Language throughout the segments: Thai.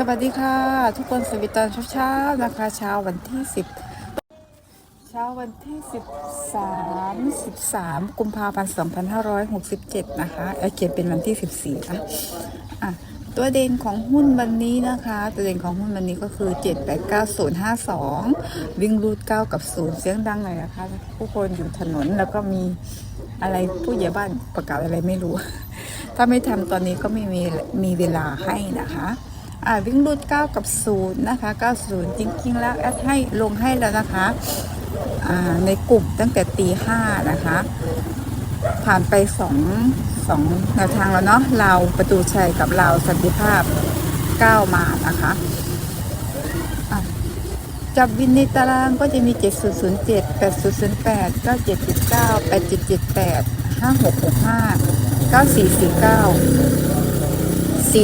สวัสดีค่ะ ทุกคนสวัสดีตอนเช้าๆนะคะเช้าวันที่ 10 เช้าวันที่ 13 13 กุมภาพันธ์2567 นะคะเอเขียนเป็นวันที่ 14นะอะตัวเด่นของหุ้นวันนี้นะคะ ตัวเด่นของหุ้นวันนี้ก็คือ 789052 วิ่งรูด 9 กับ 0 เสียงดังหน่อยนะคะ ผู้คนอยู่ถนนแล้วก็มีอะไรผู้ใหญ่บ้านประกาศอะไรไม่รู้ ถ้าไม่ทำตอนนี้ก็ไม่มีมีเวลาให้นะคะ วิ่งรูด9กับ0นะคะ90 จริง ๆ แล้วแอดให้ลงให้แล้วนะคะในกลุ่มตั้งแต่ตีห้านะคะ ผ่านไปสองสองแนวทางแล้วเนาะเราประตูชัยกับเราสันติภาพก้าวมานะคะะจับวินในตารางก็จะมี 7007 8008 9779 8778 5665 9449 4004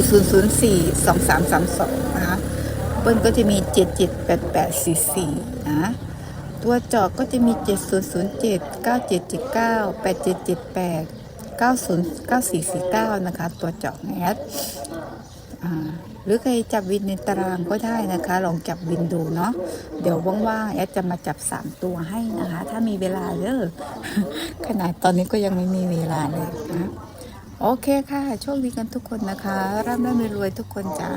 2332 นะคะ เบิ้ลก็จะมี 778844 นะ ตัวจอกก็จะมี 7007 9779 8778 90 9449 นะคะ ตัวจอกแอดหรือใครจับวินในตารางก็ได้นะคะ ลองจับวินดูเนาะเดี๋ยวว่างๆแอดจะมาจับ 3 ตัวให้นะคะ ถ้ามีเวลาเด้อขนาดตอนนี้ก็ยังไม่มีเวลาเลยนะ โอเคค่ะ โชคดีกันทุกคนนะคะ ร่ำร่ำรวยทุกคนจ้า